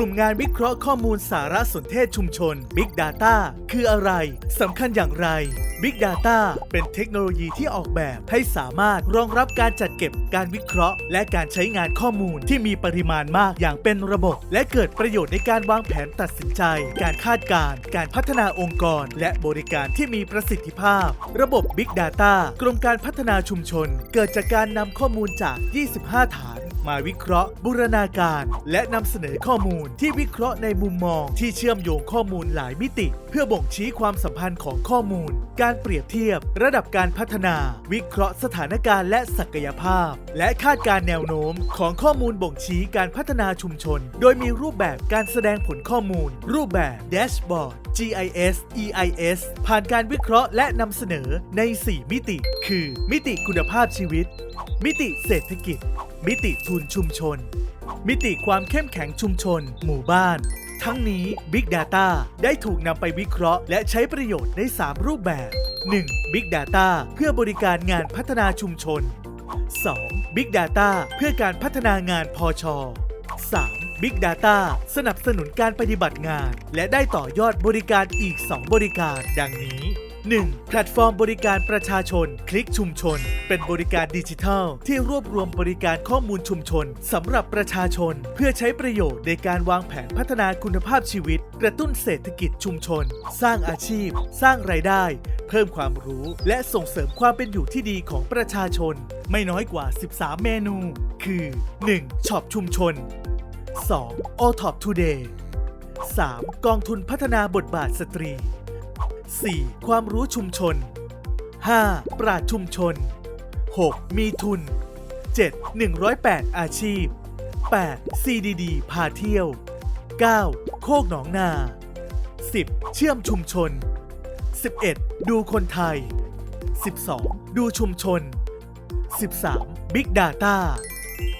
ลุ่มงานวิเคราะห์ข้อมูลสารสนเทศชุมชน Big Data คืออะไรสำคัญอย่างไร Big Data เป็นเทคโนโลยีที่ออกแบบให้สามารถรองรับการจัดเก็บการวิเคราะห์ และการใช้งานข้อมูลที่มีปริมาณมากอย่างเป็นระบบ และเกิดประโยชน์ในการวางแผนตัดสินใจ การคาดการณ์ การพัฒนาองค์กร และบริการที่มีประสิทธิภาพ ระบบ Big Data กรมการพัฒนาชุมชน เกิดจากการนำข้อมูลจาก 25 ฐาน มาวิเคราะห์ บูรณาการ และนำเสนอข้อมูลที่วิเคราะห์ในมุมมอง ที่เชื่อมโยงข้อมูลหลายมิติ เพื่อบ่งชี้ความสัมพันธ์ของข้อมูล การเปรียบเทียบ ระดับการพัฒนา วิเคราะห์สถานการณ์และศักยภาพ และคาดการณ์แนวโน้ม ของข้อมูลบ่งชี้การพัฒนาชุมชน โดยมีรูปแบบการแสดงผลข้อมูล รูปแบบ Dashboard GIS EIS ผ่านการวิเคราะห์และนำเสนอใน 4 มิติ คือ มิติคุณภาพชีวิต มิติเศรษฐกิจ มิติทุนชุมชน มิติความเข้มแข็งชุมชน หมู่บ้านทั้งนี้ Big Data ได้ถูกนำไปวิเคราะห์ และใช้ประโยชน์ใน 3 รูปแบบ 1. Big Data เพื่อบริการงานพัฒนาชุมชน 2. Big Data เพื่อการพัฒนางานพอช 3. Big Data สนับสนุนการปฏิบัติงาน และได้ต่อยอดบริการอีก 2 บริการดังนี้ 1. แพลตฟอร์มบริการประชาชน คลิกชุมชน เป็นบริการดิจิทัล ที่รวบรวมบริการข้อมูลชุมชนสำหรับประชาชน เพื่อใช้ประโยชน์ในการวางแผนพัฒนาคุณภาพชีวิต กระตุ้นเศรษฐกิจชุมชน สร้างอาชีพ สร้างรายได้ เพิ่มความรู้ และส่งเสริมความเป็นอยู่ที่ดีของประชาชน ไม่น้อยกว่า 13 เมนู คือ 1. ช็อปชุมชน 2. o t o p Today 3. กองทุนพัฒนาบทบาทสตรี 4. ความรู้ชุมชน 5. ปราดชุมชน 6. มีทุน 7. 108 อาชีพ 8. CDD พาเที่ยว 9. โคกหนองนา 10. เชื่อมชุมชน 11. ดูคนไทย 12. ดูชุมชน 13. Big Data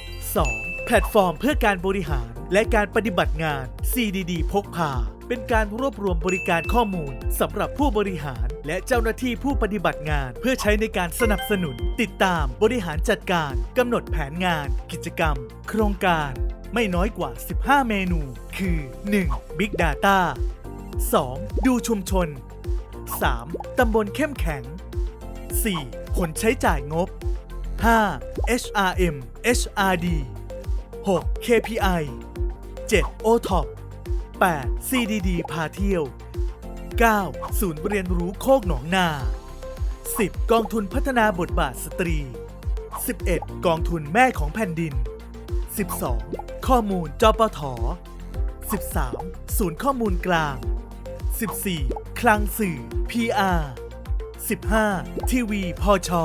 2. แพลตฟอร์มเพื่อการบริหาร และการปฏิบัติงาน CDD พกพา เป็นการรวบรวมบริการข้อมูลสำหรับผู้บริหาร และเจ้าหน้าที่ผู้ปฏิบัติงาน เพื่อใช้ในการสนับสนุน ติดตามบริหารจัดการกำหนดแผนงาน กิจกรรม โครงการ ไม่น้อยกว่า 15 เมนู คือ 1. Big Data 2. ดูชุมชน 3. ตำบลเข้มแข็ง 4. ผลใช้จ่ายงบ 5. HRM HRD 6. KPI 7. OTOP 8. CDD พาเที่ยว 9. ศูนย์เรียนรู้โคกหนองนา 10. กองทุนพัฒนาบทบาทสตรี 11. กองทุนแม่ของแผ่นดิน 12. ข้อมูลจปท 13. ศูนย์ข้อมูลกลาง 14. คลังสื่อ PR 15. ทีวีพอชอ